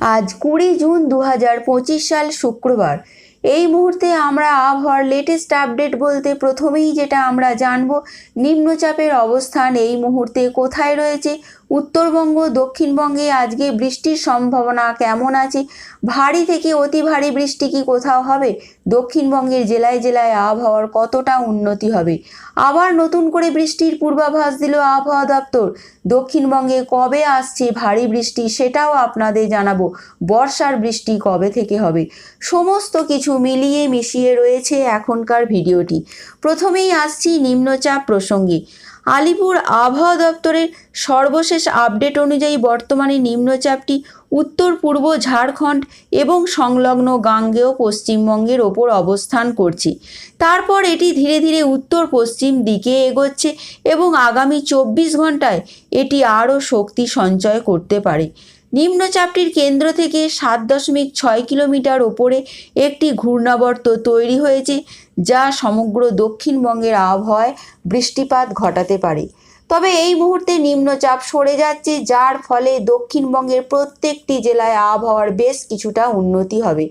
আজ কুড়ি জুন দু হাজার পঁচিশ সাল শুক্রবার। এই মুহূর্তে আমরা আবহাওয়ার লেটেস্ট আপডেট বলতে প্রথমেই যেটা আমরা জানব, নিম্নচাপের অবস্থান এই মুহূর্তে কোথায় রয়েছে উত্তরবঙ্গ, দক্ষিণবঙ্গে আজকে বৃষ্টির সম্ভাবনা কেমন আছে? ভারী থেকে অতি ভারী বৃষ্টি কি কোথাও হবে? দক্ষিণবঙ্গের জেলায় জেলায় আবহাওয়ার কতটা উন্নতি হবে? আবার নতুন করে বৃষ্টির পূর্বাভাস দিল আবহাওয়া দপ্তর। দক্ষিণবঙ্গে কবে আসছে ভারী বৃষ্টি সেটাও আপনাদের জানাব। বর্ষার বৃষ্টি কবে থেকে হবে? সমস্ত কিছু মিলিয়ে মিশিয়ে রয়েছে এখনকার ভিডিওটি। প্রথমেই আসছি নিম্নচাপ প্রসঙ্গে। আলিপুর আবহাওয়া দপ্তরের সর্বশেষ আপডেট অনুযায়ী বর্তমানে নিম্নচাপটি উত্তর, পূর্ব ঝাড়খণ্ড এবং সংলগ্ন গাঙ্গেয় পশ্চিমবঙ্গের ওপর অবস্থান করছে। তারপর এটি ধীরে ধীরে উত্তর, পশ্চিম দিকে এগোচ্ছে এবং আগামী চব্বিশ ঘন্টায় এটি আরও শক্তি সঞ্চয় করতে পারে। নিম্নচাপটির কেন্দ্র থেকে সাত দশমিক ছয় কিলোমিটার ওপরে একটি ঘূর্ণাবর্ত তৈরি হয়েছে, যা সমগ্র দক্ষিণবঙ্গের আবহাওয়ায় বৃষ্টিপাত ঘটাতে পারে। তবে এই মুহূর্তে নিম্নচাপ সরে যাচ্ছে, যার ফলে দক্ষিণবঙ্গের প্রত্যেকটি জেলায় আবহাওয়ার বেশ কিছুটা উন্নতি হবে।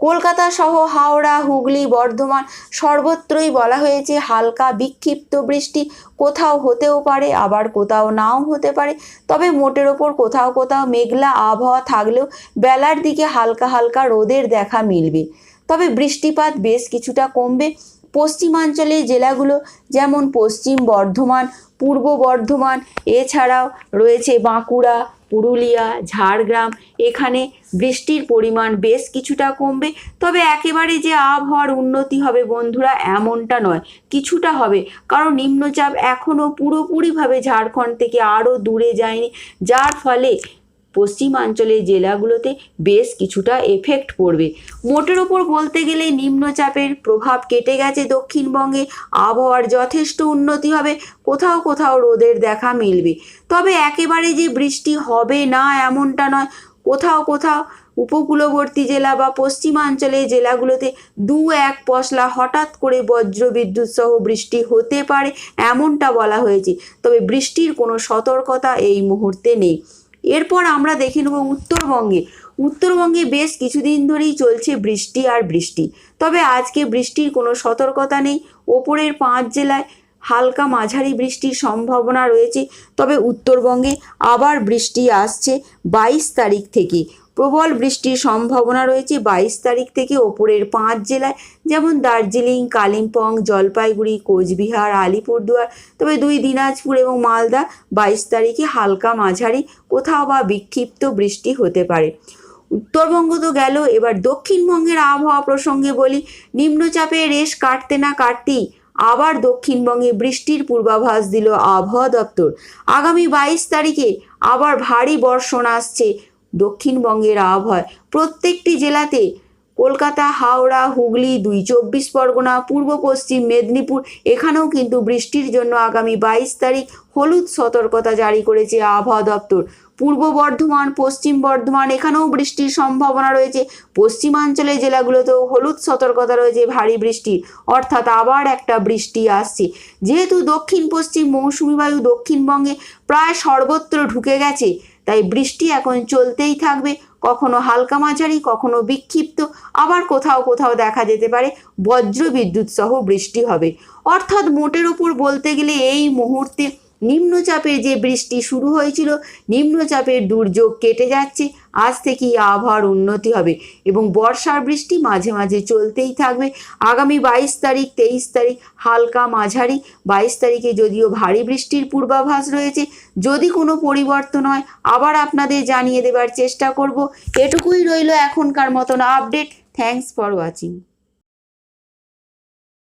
কলকাতা সহ হাওড়া, হুগলি, বর্ধমান সর্বত্রই বলা হয়েছে হালকা বিক্ষিপ্ত বৃষ্টি। কোথাও হতেও পারে, আবার কোথাও নাও হতে পারে। তবে মোটের ওপর কোথাও কোথাও মেঘলা আবহাওয়া থাকলেও বেলার দিকে হালকা হালকা রোদের দেখা মিলবে। তবে বৃষ্টিপাত বেশ কিছুটা কমবে। পশ্চিমাঞ্চলের জেলাগুলো, যেমন পশ্চিম বর্ধমান, পূর্ব বর্ধমান, এছাড়াও রয়েছে বাঁকুড়া, পুরুলিয়া, ঝাড়গ্রাম। এখানে বৃষ্টির পরিমাণ বেশ কিছুটা কমবে, তবে একেবারে যে আবহাওয়ার উন্নতি হবে বন্ধুরা, এমনটা নয়, কিছুটা হবে। কারণ নিম্নচাপ এখনও পুরোপুরিভাবে ঝাড়খণ্ড থেকে আরও দূরে যায়নি, যার ফলে পশ্চিমাঞ্চলের জেলাগুলোতে বেশ কিছুটা এফেক্ট পড়বে। মোটের ওপর বলতে গেলে নিম্নচাপের প্রভাব কেটে গেছে দক্ষিণবঙ্গে। আবহাওয়ার যথেষ্ট উন্নতি হবে, কোথাও কোথাও রোদের দেখা মিলবে। তবে একেবারে যে বৃষ্টি হবে না এমনটা নয়। কোথাও কোথাও উপকূলবর্তী জেলা বা পশ্চিমাঞ্চলের জেলাগুলোতে দু এক পশলা হঠাৎ করে বজ্র বিদ্যুৎ সহ বৃষ্টি হতে পারে, এমনটা বলা হয়েছে। তবে বৃষ্টির কোনো সতর্কতা এই মুহূর্তে নেই। এরপর আমরা দেখে নেব উত্তরবঙ্গে। উত্তরবঙ্গে বেশ কিছুদিন ধরেই চলছে বৃষ্টি আর বৃষ্টি। তবে আজকে বৃষ্টির কোনো সতর্কতা নেই। ওপরের পাঁচ জেলায় হালকা মাঝারি বৃষ্টির সম্ভাবনা রয়েছে। তবে উত্তরবঙ্গে আবার বৃষ্টি আসছে বাইশ তারিখ থেকে। প্রবল বৃষ্টির সম্ভাবনা রয়েছে বাইশ তারিখ থেকে ওপরের পাঁচ জেলায়, যেমন দার্জিলিং, কালিম্পং, জলপাইগুড়ি, কোচবিহার, আলিপুরদুয়ার। তবে দুই দিনাজপুর এবং মালদা বাইশ তারিখে হালকা মাঝারি, কোথাও বা বিক্ষিপ্ত বৃষ্টি হতে পারে। উত্তরবঙ্গ তো গেল, এবার দক্ষিণবঙ্গের আবহাওয়া প্রসঙ্গে বলি, নিম্নচাপে রেশ কাটতে না কাটতেই আবার দক্ষিণবঙ্গে বৃষ্টির পূর্বাভাস দিল আবহাওয়া দপ্তর। আগামী বাইশ তারিখে আবার ভারী বর্ষণ আসছে দক্ষিণবঙ্গের আবহাওয়া প্রত্যেকটি জেলাতে কলকাতা, হাওড়া, হুগলি, দুই চব্বিশ পরগনা, পূর্ব পশ্চিম মেদিনীপুর, এখানেও কিন্তু বৃষ্টির জন্য আগামী বাইশ তারিখ হলুদ সতর্কতা জারি করেছে আবহাওয়া দপ্তর। পূর্ব বর্ধমান, পশ্চিম বর্ধমান, এখানেও বৃষ্টির সম্ভাবনা রয়েছে। পশ্চিমাঞ্চলের জেলাগুলোতেও হলুদ সতর্কতা রয়েছে, ভারী বৃষ্টির অর্থাৎ আবার একটা বৃষ্টি আসছে। যেহেতু দক্ষিণ পশ্চিম মৌসুমি বায়ু দক্ষিণবঙ্গে প্রায় সর্বত্র ঢুকে গেছে তাই বৃষ্টি এখন চলতেই থাকবে। কখনো হালকা মাঝারি, কখনো বিক্ষিপ্ত। আবার কোথাও কোথাও দেখা যেতে পারে বজ্র বিদ্যুৎ সহ বৃষ্টি হবে। অর্থাৎ মোটের ওপর বলতে গেলে এই মুহূর্তে নিম্নচাপের যে বৃষ্টি শুরু হয়েছিল নিম্নচাপের দুর্যোগ কেটে যাচ্ছে। আজ থেকেই আবহাওয়ার উন্নতি হবে এবং বর্ষার বৃষ্টি মাঝে মাঝে চলতেই থাকবে। আগামী বাইশ তারিখ, তেইশ তারিখ, হালকা মাঝারি। বাইশ তারিখে যদিও ভারী বৃষ্টির পূর্বাভাস রয়েছে, যদি কোনো পরিবর্তন হয়, আবার আপনাদের জানিয়ে দেবার চেষ্টা করব। এটুকুই রইল এখনকার মতন আপডেট। Thanks for watching.